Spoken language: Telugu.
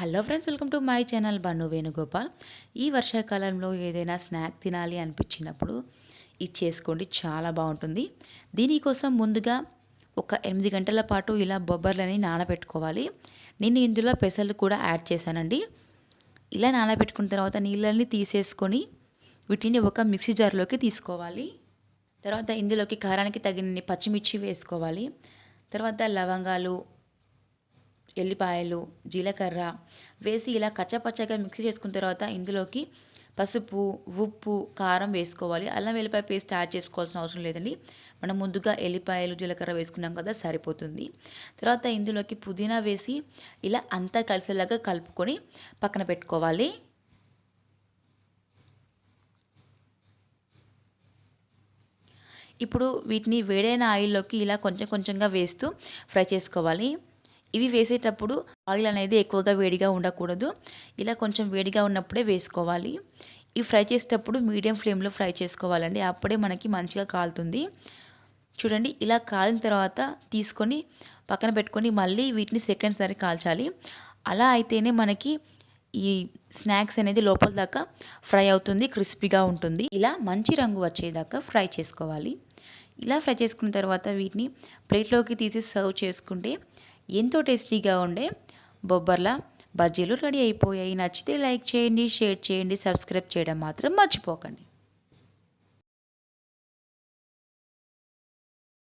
Hello friends welcome to my channel Bannu Venugopal. ఈ వర్షాకాలంలో ఏదైనా స్నాక్ తినాలి అనిపించినప్పుడు ఇది చేసుకోండి చాలా బాగుంటుంది. దీనికోసం ముందుగా ఒక ఎనిమిది గంటల పాటు ఇలా బొబ్బర్లని నానబెట్టుకోవాలి. నేను ఇందులో పెసలు కూడా యాడ్ చేశానండి. ఇలా నానబెట్టుకున్న తర్వాత నీళ్ళని తీసేసుకొని వీటిని ఒక మిక్సీ జార్లోకి తీసుకోవాలి. తర్వాత ఇందులోకి కారానికి తగినన్ని పచ్చిమిర్చి వేసుకోవాలి. తర్వాత లవంగాలు ఎల్లిపాయలు జీలకర్ర వేసి ఇలా కచ్చపచ్చగా మిక్సీ చేసుకున్న తర్వాత ఇందులోకి పసుపు ఉప్పు కారం వేసుకోవాలి. అల్లం వెల్లిపాయ పేస్ట్ యాడ్ చేసుకోవాల్సిన అవసరం లేదండి. మనం ముందుగా ఎల్లిపాయలు జీలకర్ర వేసుకున్నాం కదా సరిపోతుంది. తర్వాత ఇందులోకి పుదీనా వేసి ఇలా అంతా కలిసేలాగా కలుపుకొని పక్కన పెట్టుకోవాలి. ఇప్పుడు వీటిని వేడైన ఆయిల్లోకి ఇలా కొంచెం కొంచెంగా వేస్తూ ఫ్రై చేసుకోవాలి. ఇవి వేసేటప్పుడు ఆయిల్ అనేది ఎక్కువగా వేడిగా ఉండకూడదు. ఇలా కొంచెం వేడిగా ఉన్నప్పుడే వేసుకోవాలి. ఇవి ఫ్రై చేసేటప్పుడు మీడియం ఫ్లేమ్లో ఫ్రై చేసుకోవాలండి. అప్పుడే మనకి మంచిగా కాలుతుంది. చూడండి ఇలా కాలిన తర్వాత తీసుకొని పక్కన పెట్టుకొని మళ్ళీ వీటిని సెకండ్స్ దాకా కాల్చాలి. అలా అయితేనే మనకి ఈ స్నాక్స్ అనేది లోపల దాకా ఫ్రై అవుతుంది క్రిస్పీగా ఉంటుంది. ఇలా మంచి రంగు వచ్చేదాకా ఫ్రై చేసుకోవాలి. ఇలా ఫ్రై చేసుకున్న తర్వాత వీటిని ప్లేట్లోకి తీసి సర్వ్ చేసుకుంటే ఎంతో టేస్టీగా ఉండే బొబ్బర్ల బజ్జీలు రెడీ అయిపోయాయి. నచ్చితే లైక్ చేయండి షేర్ చేయండి సబ్స్క్రైబ్ చేయడం మాత్రం మర్చిపోకండి.